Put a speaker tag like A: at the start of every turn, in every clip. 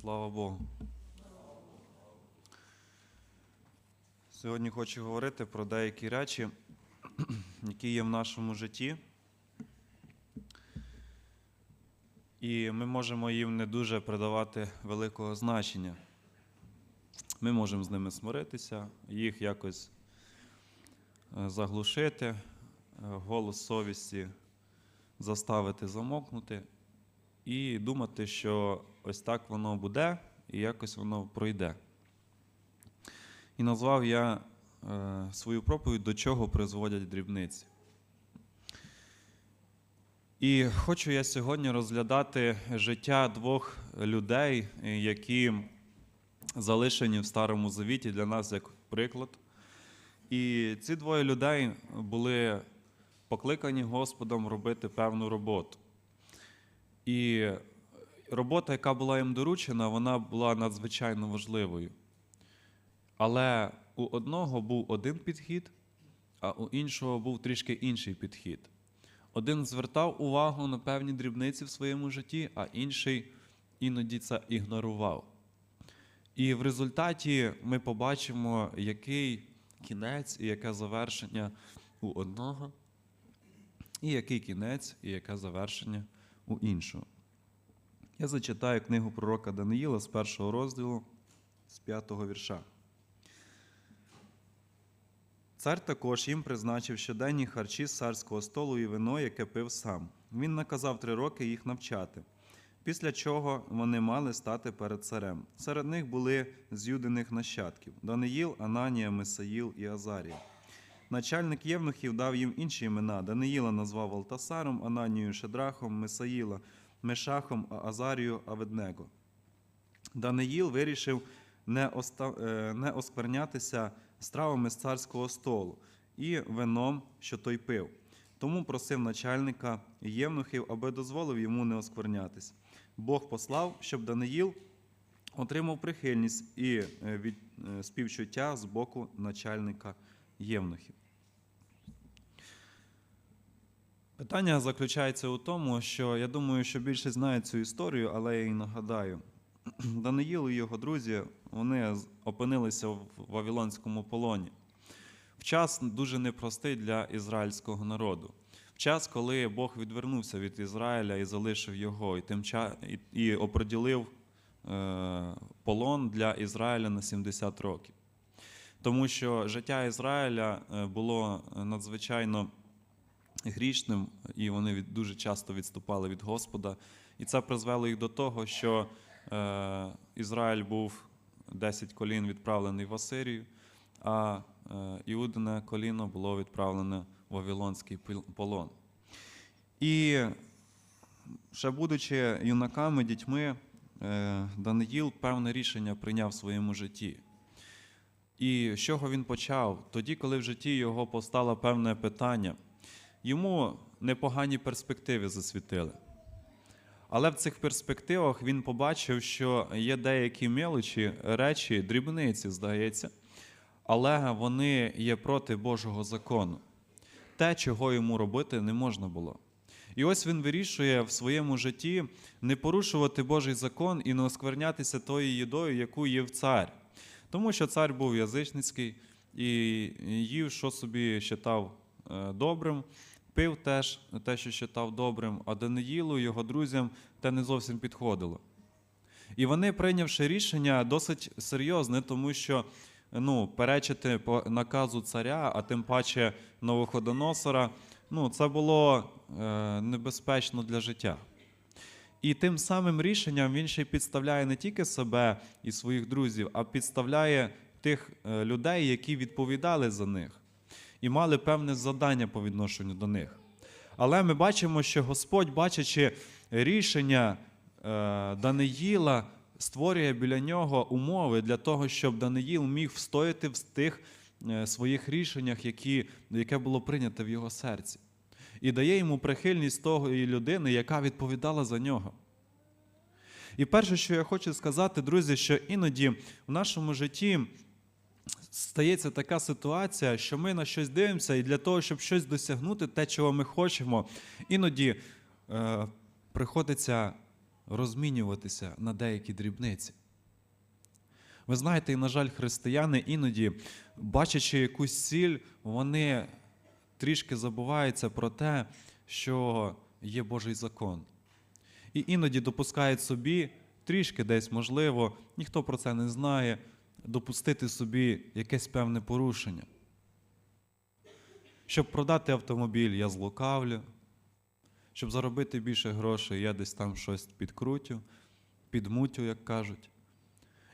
A: Слава Богу. Сьогодні хочу говорити про деякі речі, які є в нашому житті. І ми можемо їм не дуже придавати великого значення. Ми можемо з ними смиритися, їх якось е, заглушити, е, голос совісті заставити замовкнути і думати, що ось так воно буде і якось воно пройде. І назвав я е, свою проповідь, до чого призводять дрібниці. І хочу я сьогодні розглядати життя двох людей, які залишені в Старому Завіті для нас як приклад. І ці двоє людей були покликані Господом робити певну роботу. І робота, яка була їм доручена, вона була надзвичайно важливою. Але у одного був один підхід, а у іншого був трішки інший підхід. Один звертав увагу на певні дрібниці в своєму житті, а інший іноді це ігнорував. І в результаті ми побачимо, який кінець і яке завершення у одного, і який кінець і яке завершення у іншого. Я зачитаю книгу пророка Даниїла з першого розділу, з п'ятого вірша. Цар також їм призначив щоденні харчі з царського столу і вино, яке пив сам. Він наказав три роки їх навчати. Після чого вони мали стати перед царем. Серед них були з нащадків Даниїл, Ананія, Месаїл і Азарія. Начальник євнухів дав їм інші імена. Даниїла назвав Алтасаром, Ананію Шедрахом, Месаїла, Мешахом, Азарію Аведнего. Даниїл вирішив не, оста... е, не осквернятися стравами з царського столу і вином, що той пив. Тому просив начальника євнухів, аби дозволив йому не осквернятись. Бог послав, щоб Даниїл отримав прихильність і е, від е, співчуття з боку начальника євнухів. Питання заключається у тому, що я думаю, що більшість знає цю історію, але я її нагадаю. Даниїл і його друзі вони опинилися в Вавилонському полоні. В час дуже непростий для ізраїльського народу. В час, коли Бог відвернувся від Ізраїля і залишив його, і, тим ча... і оприділив е... полон для Ізраїля на 70 років. Тому що життя Ізраїля е, було надзвичайно грішним, і вони дуже часто відступали від Господа. І це призвело їх до того, що е, Ізраїль був 10 колін відправлений в Асирію, а е, Іудине коліно було відправлене в Вавилонський полон. І ще будучи юнаками, дітьми, е, Даниїл певне рішення прийняв в своєму житті. І з чого він почав? Тоді, коли в житті його постало певне питання, йому непогані перспективи засвітили. Але в цих перспективах він побачив, що є деякі мелочі, речі, дрібниці, здається, але вони є проти Божого закону. Те, чого йому робити не можна було. І ось він вирішує в своєму житті не порушувати Божий закон і не осквернятися тою їдою, яку їв цар. Тому що цар був язичницький і їв, що собі вважав е, добрим, пив теж те, що вважав добрим, а Даниїлу, його друзям, те не зовсім підходило. І вони, прийнявши рішення, досить серйозне, тому що ну, перечити по наказу царя, а тим паче Новоходоносора, ну, це було е, небезпечно для життя. І тим самим рішенням він ще й підставляє не тільки себе і своїх друзів, а підставляє тих е, людей, які відповідали за них і мали певне завдання по відношенню до них. Але ми бачимо, що Господь, бачачи рішення е, Даниїла, створює біля нього умови для того, щоб Даниїл міг встояти в тих е, своїх рішеннях, які, яке було прийнято в його серці. І дає йому прихильність тої людини, яка відповідала за нього. І перше, що я хочу сказати, друзі, що іноді в нашому житті стається така ситуація, що ми на щось дивимося, і для того, щоб щось досягнути, те, чого ми хочемо, іноді е, приходиться розмінюватися на деякі дрібниці. Ви знаєте, і, на жаль, християни іноді, бачачи якусь ціль, вони трішки забуваються про те, що є Божий закон. І іноді допускають собі, трішки десь можливо, ніхто про це не знає, допустити собі якесь певне порушення. Щоб продати автомобіль, я злукавлю. Щоб заробити більше грошей, я десь там щось підкрутю, підмутю, як кажуть.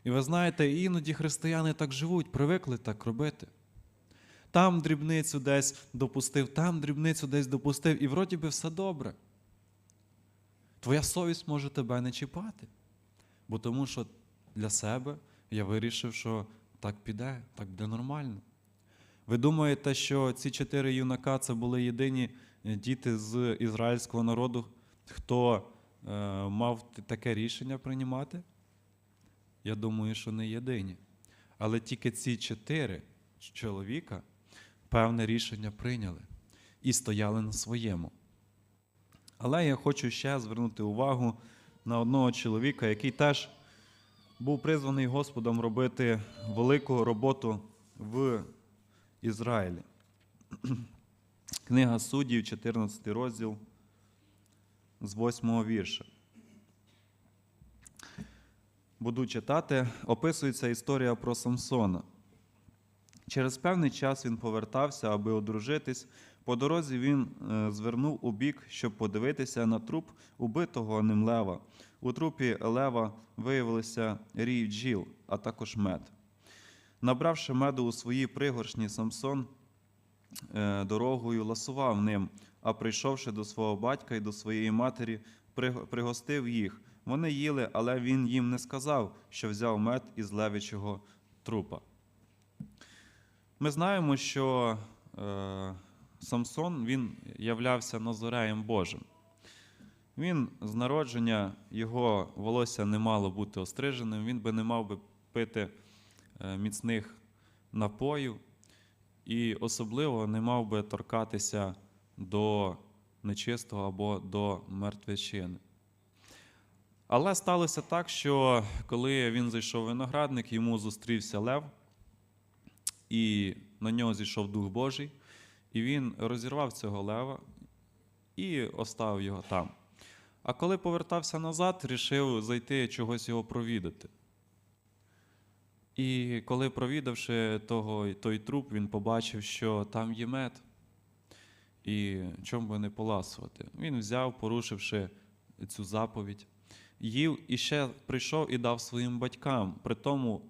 A: І ви знаєте, іноді християни так живуть, привикли так робити. Там дрібницю десь допустив, там дрібницю десь допустив, і вроді би все добре. Твоя совість може тебе не чіпати. Бо тому що для себе я вирішив, що так піде, так буде нормально. Ви думаєте, що ці чотири юнака це були єдині е, діти з ізраїльського народу, хто е, мав таке рішення приймати? Я думаю, що не єдині. Але тільки ці чотири чоловіка певне рішення прийняли і стояли на своєму. Але я хочу ще звернути увагу на одного чоловіка, який теж був призваний Господом робити велику роботу в Ізраїлі. Книга Суддів, 14 розділ з 8 вірша. Буду читати, описується історія про Самсона. Через певний час він повертався, аби одружитись. По дорозі він е, звернув у бік, щоб подивитися на труп убитого ним лева. У трупі лева виявилися рій бджіл, а також мед. Набравши меду у свої пригоршні, Самсон е, дорогою ласував ним, а прийшовши до свого батька і до своєї матері, пригостив їх. Вони їли, але він їм не сказав, що взяв мед із левичого трупа. Ми знаємо, що е, Самсон він являвся Назореєм Божим. Він з народження, його волосся не мало бути остриженим, він би не мав би пити е, міцних напоїв і особливо не мав би торкатися до нечистого або до мертвечини. Але сталося так, що коли він зайшов в виноградник, йому зустрівся лев, і на нього зійшов Дух Божий, і він розірвав цього лева і оставив його там. А коли повертався назад, рішив зайти чогось його провідати. І коли провідавши того, той труп, він побачив, що там є мед, і чому би не поласувати. Він взяв, порушивши цю заповідь, їв і ще прийшов і дав своїм батькам, при тому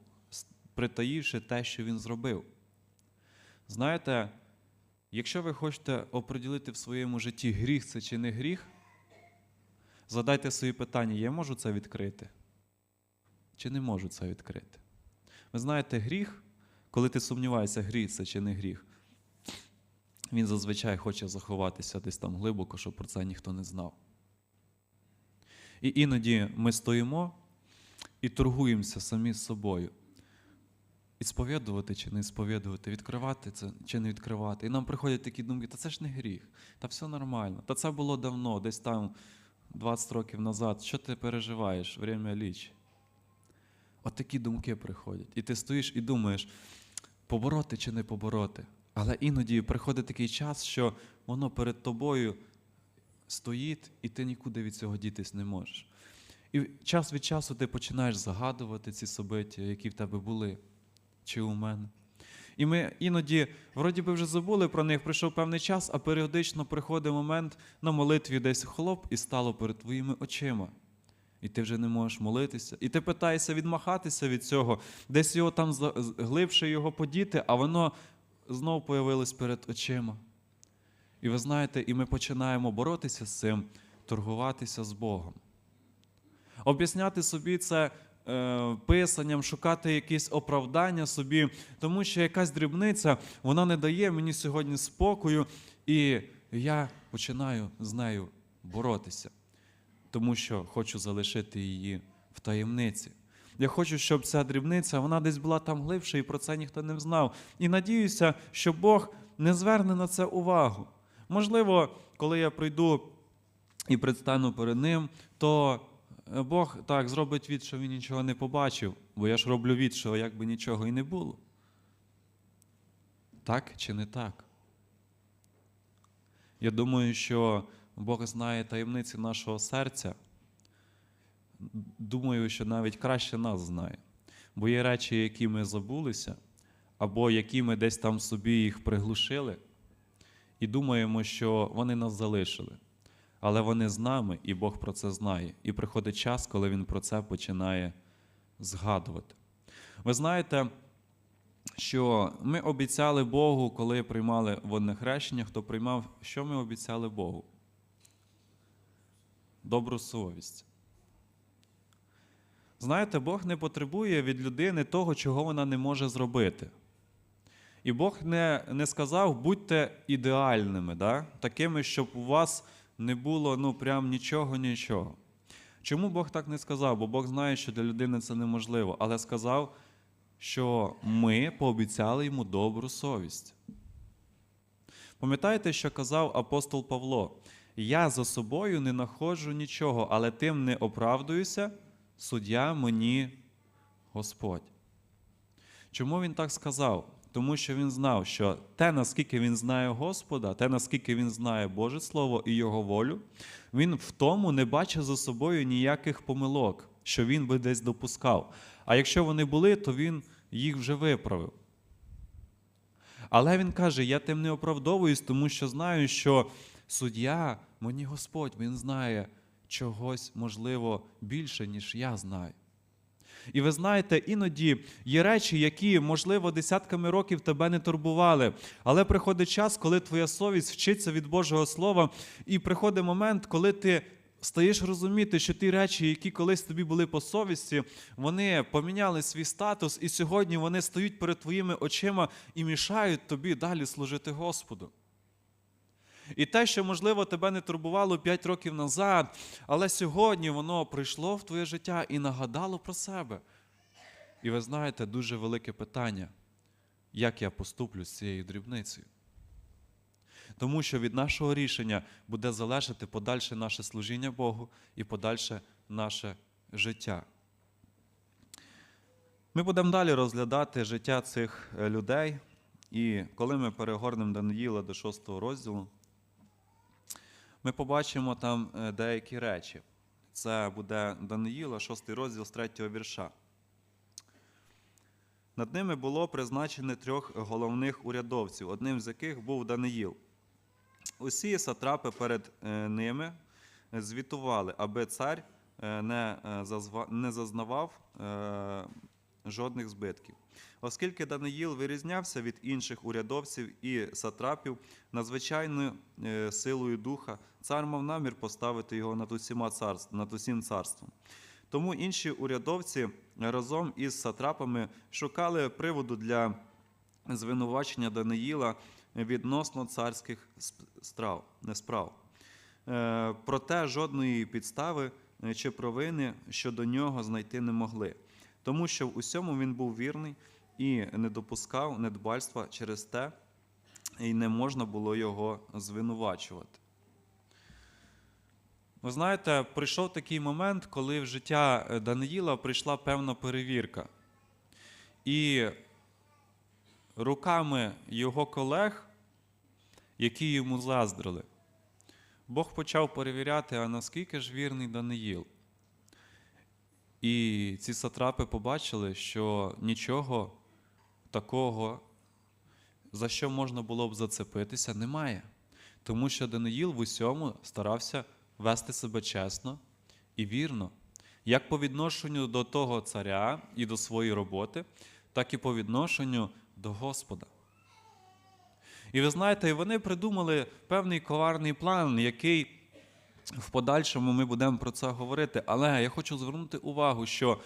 A: притаївши те, що він зробив. Знаєте, якщо ви хочете оприділити в своєму житті, гріх це чи не гріх, задайте собі питання: я можу це відкрити? Чи не можу це відкрити? Ви знаєте, гріх, коли ти сумніваєшся, гріх це чи не гріх, він зазвичай хоче заховатися десь там глибоко, щоб про це ніхто не знав. І іноді ми стоїмо і торгуємося самі з собою. І сповідувати чи не сповідувати, відкривати це чи не відкривати. І нам приходять такі думки, та це ж не гріх, та все нормально. Та це було давно, десь там 20 років назад. Що ти переживаєш? Время ліч. От такі думки приходять. І ти стоїш і думаєш, побороти чи не побороти. Але іноді приходить такий час, що воно перед тобою стоїть, і ти нікуди від цього дітись не можеш. І час від часу ти починаєш загадувати ці собиття, які в тебе були, чи у мене. І ми іноді, вроді би, вже забули про них, прийшов певний час, а періодично приходить момент на молитві десь хлоп і стало перед твоїми очима. І ти вже не можеш молитися. І ти питаєшся відмахатися від цього, десь його там глибше його подіти, а воно знов появилось перед очима. І ви знаєте, і ми починаємо боротися з цим, торгуватися з Богом. Об'ясняти собі це писанням, шукати якісь оправдання собі, тому що якась дрібниця вона не дає мені сьогодні спокою, і я починаю з нею боротися, тому що хочу залишити її в таємниці. Я хочу, щоб ця дрібниця вона десь була там глибше, і про це ніхто не знав. І надіюся, що Бог не зверне на це увагу. Можливо, коли я прийду і предстану перед ним, то Е, Бог так зробить від, що він нічого не побачив, бо я ж роблю від, що якби нічого і не було. Так чи не так? Я думаю, що Бог знає таємниці нашого серця. Думаю, що навіть краще нас знає. Бо є речі, які ми забулися, або які ми десь там собі їх приглушили, і думаємо, що вони нас залишили. Але вони з нами, і Бог про це знає. І приходить час, коли Він про це починає згадувати. Ви знаєте, що ми обіцяли Богу, коли приймали водне хрещення, хто приймав, що ми обіцяли Богу? Добру совість. Знаєте, Бог не потребує від людини того, чого вона не може зробити. І Бог не, не сказав, будьте ідеальними, да? такими, щоб у вас не було ну, прям нічого, нічого. Чому Бог так не сказав? Бо Бог знає, що для людини це неможливо, але сказав, що ми пообіцяли йому добру совість. Пам'ятаєте, що казав апостол Павло? Я за собою не находжу нічого, але тим не оправдуюся, суддя мені Господь. Чому він так сказав? Тому що він знав, що те, наскільки він знає Господа, те, наскільки він знає Боже Слово і Його волю, він в тому не бачив за собою ніяких помилок, що він би десь допускав. А якщо вони були, то він їх вже виправив. Але він каже: я тим не оправдовуюсь, тому що знаю, що суддя, мені Господь, він знає чогось, можливо, більше, ніж я знаю. І ви знаєте, іноді є речі, які, можливо, десятками років тебе не турбували. Але приходить час, коли твоя совість вчиться від Божого Слова, і приходить момент, коли ти стаєш розуміти, що ті речі, які колись тобі були по совісті, вони поміняли свій статус, і сьогодні вони стоять перед твоїми очима і мішають тобі далі служити Господу. І те, що, можливо, тебе не турбувало 5 років назад, але сьогодні воно прийшло в твоє життя і нагадало про себе. І ви знаєте, дуже велике питання, як я поступлю з цією дрібницею. Тому що від нашого рішення буде залежати подальше наше служіння Богу і подальше наше життя. Ми будемо далі розглядати життя цих е, людей, і коли ми перегорнемо Даниїла до 6 розділу, ми побачимо там е, деякі речі. Це буде Даниїла, 6 розділ з 3 вірша. Над ними було призначено трьох головних урядовців, одним з яких був Даниїл. Усі сатрапи перед е, ними звітували, аби цар е, не, зазнавав жодних збитків. Оскільки Даниїл вирізнявся від інших урядовців і сатрапів надзвичайною е, силою духа, цар мав намір поставити його над, усіма царств, над усім царством. Тому інші урядовці разом із сатрапами шукали приводу для звинувачення Даниїла відносно царських страв, справ. Е, Проте жодної підстави чи провини щодо нього знайти не могли, тому що в усьому він був вірний і не допускав недбальства через те, і не можна було його звинувачувати. Ви знаєте, прийшов такий момент, коли в життя е, Даниїла прийшла певна перевірка. І руками його колег, які йому заздрили, Бог почав перевіряти, а наскільки ж вірний Даниїл. І ці сатрапи побачили, що нічого такого, за що можна було б зацепитися, немає. Тому що Даниїл в усьому старався вести себе чесно і вірно, як по відношенню до того царя і до своєї роботи, так і по відношенню до Господа. І ви знаєте, вони придумали певний коварний план, який в подальшому ми будемо про це говорити. Але я хочу звернути увагу, що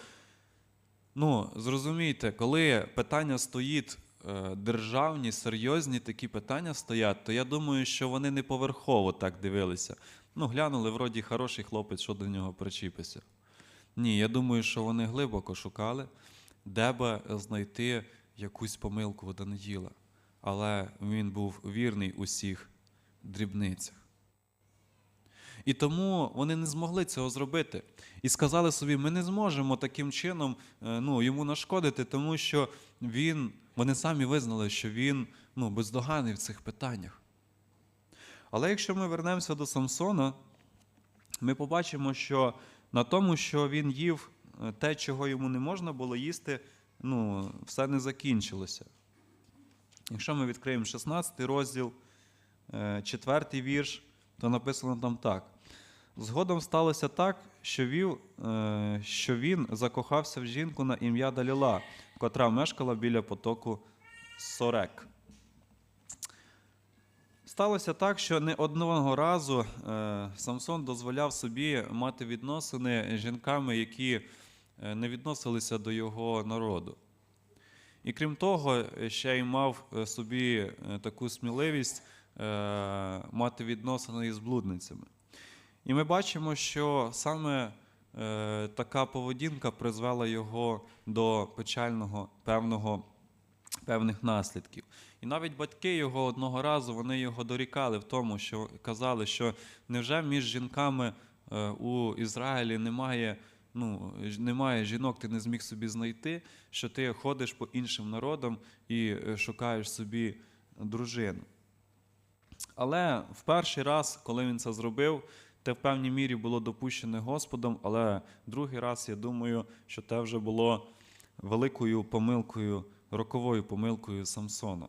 A: ну, зрозумійте, коли питання стоїть е, державні, серйозні такі питання стоять, то я думаю, що вони не поверхово так дивилися. Ну, глянули, вроді хороший хлопець, що до нього причіпися. Ні, я думаю, що вони глибоко шукали, де би знайти якусь помилку Даниїла. Але він був вірний у всіх дрібницях. І тому вони не змогли цього зробити. І сказали собі, ми не зможемо таким чином е, ну, йому нашкодити, тому що він, вони самі визнали, що він ну, бездоганний в цих питаннях. Але якщо ми вернемося до Самсона, ми побачимо, що на тому, що він їв е, те, чого йому не можна було їсти, ну, все не закінчилося. Якщо ми відкриємо 16 розділ, 4 вірш, то написано там так. Згодом сталося так, що, вів, е, що він закохався в жінку на ім'я Даліла, котра мешкала біля потоку Сорек. Сталося так, що не одного разу е, Самсон дозволяв собі мати відносини з жінками, які е, не відносилися до його народу. І крім того, ще й мав собі таку сміливість мати відносини із блудницями. І ми бачимо, що саме е, така поведінка призвела його до печального певного, певних наслідків. І навіть батьки його одного разу вони його дорікали в тому, що казали, що невже між жінками е, у Ізраїлі немає, ну, немає жінок, ти не зміг собі знайти, що ти ходиш по іншим народам і е, шукаєш собі дружину. Але в перший раз, коли він це зробив, те в певній мірі було допущене Господом, але другий раз, я думаю, що те вже було великою помилкою, роковою помилкою Самсона.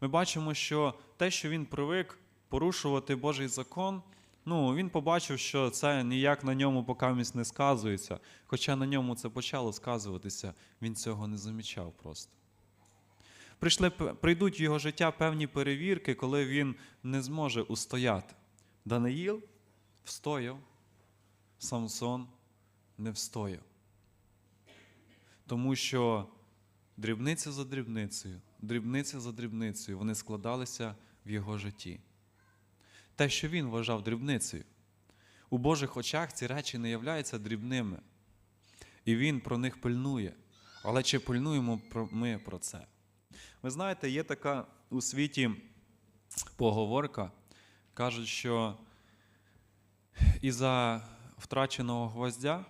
A: Ми бачимо, що те, що він привик порушувати Божий закон, ну, він побачив, що це ніяк на ньому покамість не сказується, хоча на ньому це почало сказуватися, він цього не замічав просто. Прийшли, прийдуть в його життя певні перевірки, коли він не зможе устояти. Даниїл встояв, Самсон не встояв. Тому що дрібниця за дрібницею, дрібниця за дрібницею вони складалися в його житті. Те, що він вважав дрібницею, у Божих очах ці речі не являються дрібними. І він про них пильнує. Але чи пильнуємо ми про це? Ви знаєте, є така у світі поговорка, кажуть, що із-за втраченого гвоздя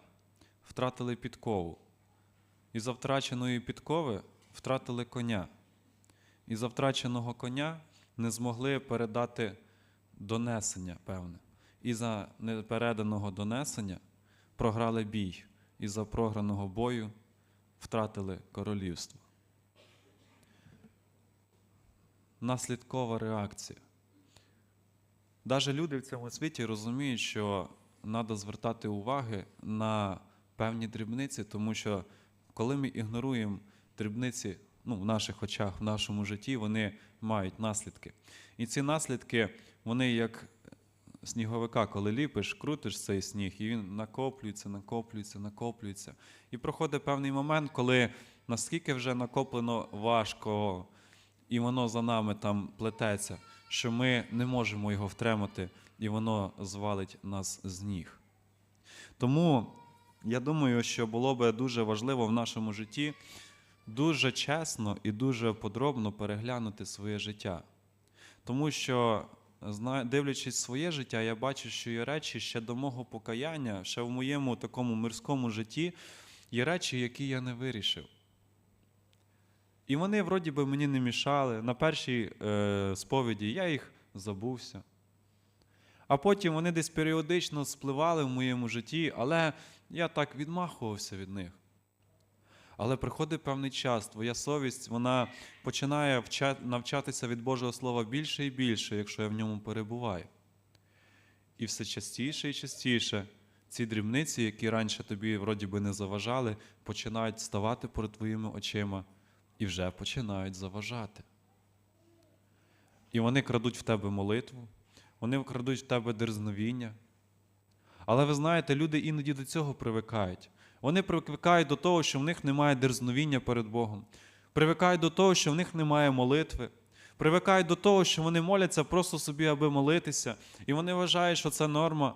A: втратили підкову. Із-за втраченої підкови втратили коня. Із-за втраченого коня не змогли передати донесення, певне. Із-за непереданого донесення програли бій. Із-за програного бою втратили королівство. Наслідкова реакція. Навіть люди в цьому світі розуміють, що треба звертати уваги на певні дрібниці, тому що коли ми ігноруємо дрібниці ну, в наших очах, в нашому житті, вони мають наслідки. І ці наслідки, вони як сніговика, коли ліпиш, крутиш цей сніг, і він накоплюється, накоплюється, накоплюється. І проходить певний момент, коли наскільки вже накоплено важко, і воно за нами там плететься, що ми не можемо його втримати, і воно звалить нас з ніг. Тому я думаю, що було би дуже важливо в нашому житті дуже чесно і дуже подробно переглянути своє життя. Тому що, дивлячись своє життя, я бачу, що є речі ще до мого покаяння, ще в моєму такому мирському житті, є речі, які я не вирішив. І вони, вроді би, мені не мішали. На першій е, сповіді я їх забувся. А потім вони десь періодично спливали в моєму житті, але я так відмахувався від них. Але приходить певний час, твоя совість вона починає навчатися від Божого Слова більше і більше, якщо я в ньому перебуваю. І все частіше і частіше ці дрібниці, які раніше тобі вроді би не заважали, починають ставати перед твоїми очима і вже починають заважати. І вони крадуть в тебе молитву, вони вкрадуть в тебе дерзновіння. Але ви знаєте, люди іноді до цього привикають. Вони привикають до того, що в них немає дерзновіння перед Богом. Привикають до того, що в них немає молитви. Привикають до того, що вони моляться просто собі, аби молитися. І вони вважають, що це норма.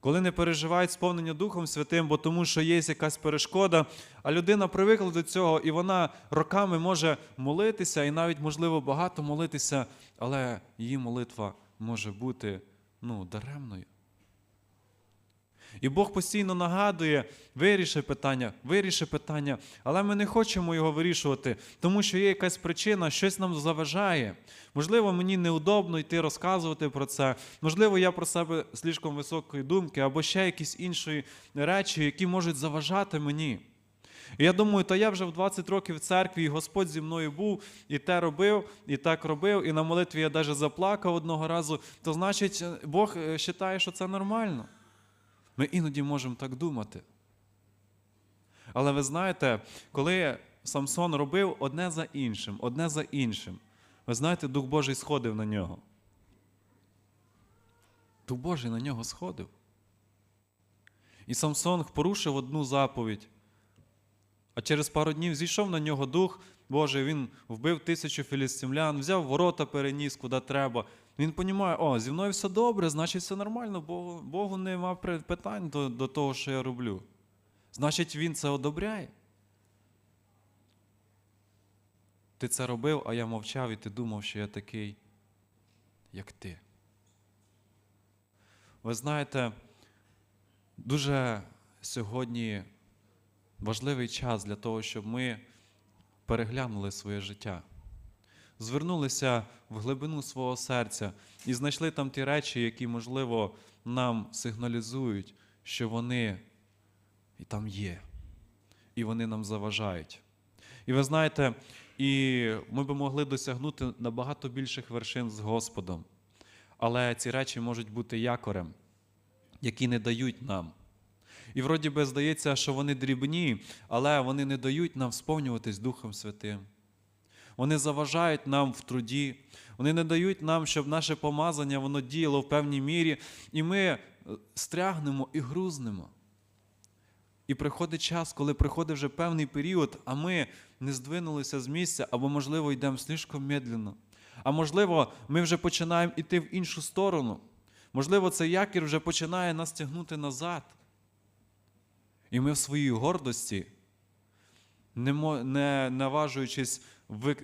A: Коли не переживають сповнення Духом Святим, бо тому що є якась перешкода, а людина привикла до цього, і вона роками може молитися, і навіть, можливо, багато молитися, але її молитва може бути ну, даремною. І Бог постійно нагадує, виріши питання, виріши питання, але ми не хочемо його вирішувати, тому що є якась причина, щось нам заважає. Можливо, мені неудобно йти розказувати про це. Можливо, я про себе слишком високої думки, або ще якісь інші речі, які можуть заважати мені. І я думаю, то я вже в 20 років в церкві, і Господь зі мною був, і те робив, і так робив, і на молитві я навіть заплакав одного разу, то значить, Бог вважає, що це нормально. Ми іноді можемо так думати. Але ви знаєте, коли Самсон робив одне за іншим, одне за іншим, ви знаєте, Дух Божий сходив на нього. Дух Божий на нього сходив. І Самсон порушив одну заповідь. А через пару днів зійшов на нього дух Божий, він вбив тисячу філістимлян, взяв ворота, переніс, куди треба. Він розуміє, о, зі мною все добре, значить все нормально, Богу, Богу нема питань до, до того, що я роблю. Значить, він це одобряє. Ти це робив, а я мовчав, і ти думав, що я такий, як ти. Ви знаєте, дуже сьогодні важливий час для того, щоб ми переглянули своє життя, звернулися в глибину свого серця і знайшли там ті речі, які, можливо, нам сигналізують, що вони і там є, і вони нам заважають. І ви знаєте, і ми би могли досягнути набагато більших вершин з Господом. Але ці речі можуть бути якорем, які не дають нам. І вроді би здається, що вони дрібні, але вони не дають нам сповнюватись Духом Святим. Вони заважають нам в труді, вони не дають нам, щоб наше помазання воно діяло в певній мірі, і ми е, стрягнемо і грузнемо. І приходить час, коли приходить вже певний період, а ми не здвинулися з місця, або, можливо, йдемо слишком медленно. А можливо, ми вже починаємо йти в іншу сторону. Можливо, цей якір вже починає нас тягнути назад. І ми в своїй гордості, не, наважуючись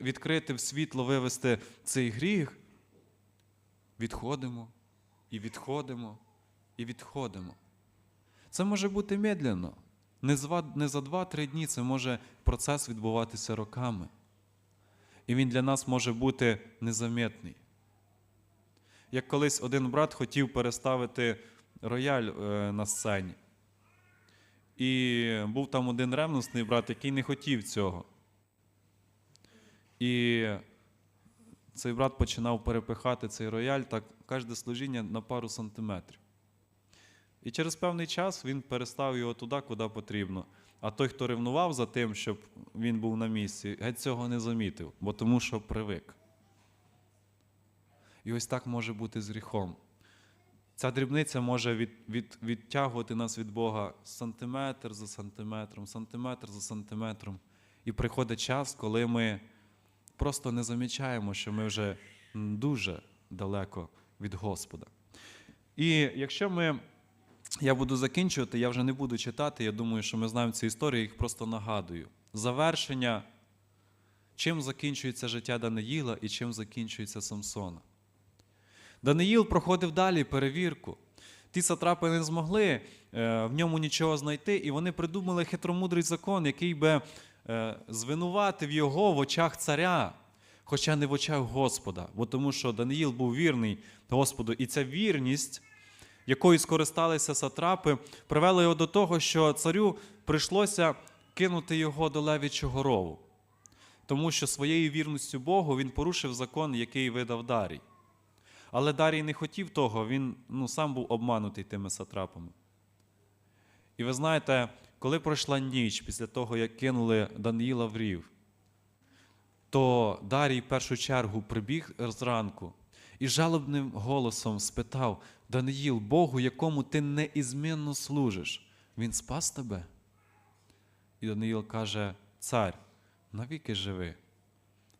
A: відкрити в світло, вивести цей гріх, відходимо і відходимо і відходимо. Це може бути медленно. Не за, не за 2-3 дні це може процес відбуватися роками. І він для нас може бути незамітний. Як колись один брат хотів переставити рояль е, на сцені. І був там один ревностний брат, який не хотів цього. І цей брат починав перепихати цей рояль так кожне служіння на пару сантиметрів. І через певний час він перестав його туди, куди потрібно. А той, хто ревнував за тим, щоб він був на місці, геть цього не замітив, бо тому що привик. І ось так може бути з гріхом. Ця дрібниця може від, від, відтягувати нас від Бога сантиметр за сантиметром, сантиметр за сантиметром. І приходить час, коли ми просто не замічаємо, що ми вже дуже далеко від Господа. І якщо ми. Я буду закінчувати, я вже не буду читати. Я думаю, що ми знаємо ці історії, їх просто нагадую. Завершення, чим закінчується життя Даниїла і чим закінчується Самсона. Даниїл проходив далі перевірку. Ті сатрапи не змогли е, в ньому нічого знайти, і вони придумали хитромудрий закон, який би звинуватив його в очах царя, хоча не в очах Господа. Бо тому що Даниїл був вірний Господу, і ця вірність, якою скористалися сатрапи, привела його до того, що царю прийшлося кинути його до левічого рову. Тому що своєю вірністю Богу він порушив закон, який видав Дарій. Але Дарій не хотів того, він ну, сам був обманутий тими сатрапами. І ви знаєте, коли пройшла ніч після того, як кинули Даниїла в рів, то Дарій в першу чергу прибіг зранку і жалобним голосом спитав: Даниїл, Богу, якому ти неізмінно служиш, він спас тебе? І Даниїл каже: Цар, навіки живи.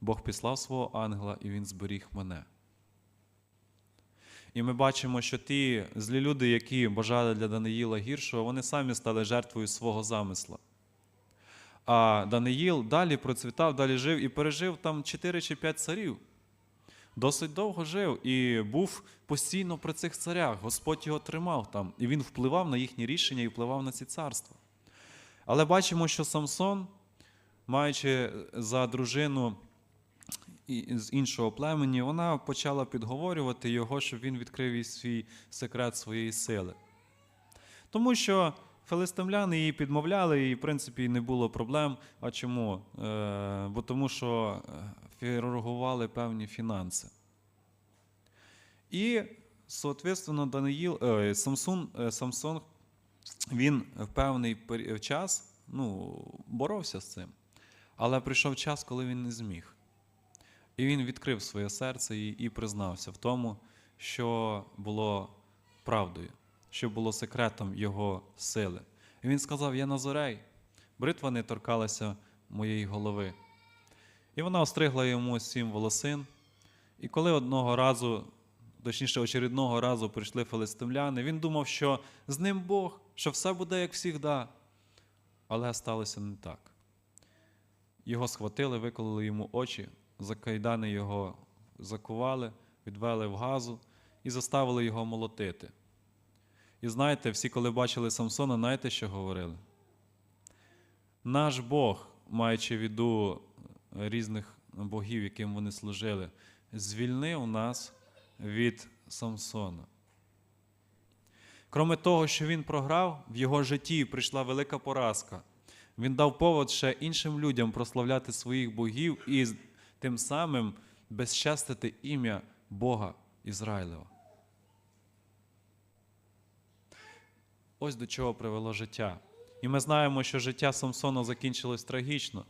A: Бог післав свого ангела, і він зберіг мене. І ми бачимо, що ті злі люди, які бажали для Даниїла гіршого, вони самі стали жертвою свого замисла. А Даниїл далі процвітав, далі жив і пережив там 4 чи 5 царів. досить довго жив і був постійно при цих царях. Господь його тримав там, і він впливав на їхні рішення і впливав на ці царства. Але бачимо, що Самсон, маючи за дружину з іншого племені, вона почала підговорювати його, щоб він відкрив їй свій секрет своєї сили. Тому що филистимляни її підмовляли, і, в принципі, не було проблем. А чому? Е, бо тому що е, фігурували певні фінанси. І, соответственно, Даниїл, е, Самсон, е, Самсон він в певний час ну, боровся з цим. Але прийшов час, коли він не зміг. І він відкрив своє серце і, і признався в тому, що було правдою, що було секретом його сили. І він сказав: Я Назорей, бритва не торкалася моєї голови. І вона остригла йому сім волосин. І коли одного разу, точніше, очередного разу прийшли филистимляни, він думав, що з ним Бог, що все буде як завжди. Але сталося не так. Його схватили, виколили йому очі, за кайдани його закували, відвели в газу і заставили його молотити. І знаєте, всі, коли бачили Самсона, знаєте, що говорили? Наш Бог, маючи в виду різних богів, яким вони служили, звільнив нас від Самсона. Кроме того, що він програв, в його житті прийшла велика поразка. Він дав повод ще іншим людям прославляти своїх богів і тим самим безчестити ім'я Бога Ізраїлева. Ось до чого привело життя. І ми знаємо, що життя Самсона закінчилось трагічно,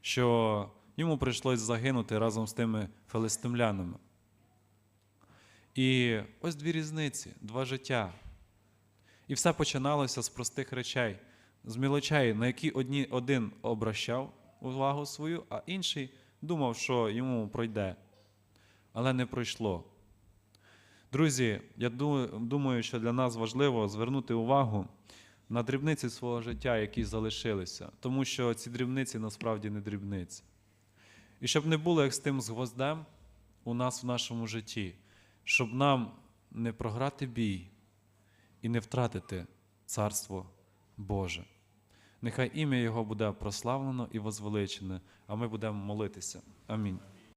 A: що йому прийшлось загинути разом з тими филистимлянами. І ось дві різниці, два життя. І все починалося з простих речей, з мілочей, на які одні, один обращав увагу свою, а інший думав, що йому пройде. Але не пройшло. Друзі, я думаю, що для нас важливо звернути увагу на дрібниці свого життя, які залишилися, тому що ці дрібниці насправді не дрібниці. І щоб не було як з тим з гвоздем у нас в нашому житті, щоб нам не програти бій і не втратити Царство Боже. Нехай ім'я Його буде прославлено і возвеличене, а ми будемо молитися. Амінь.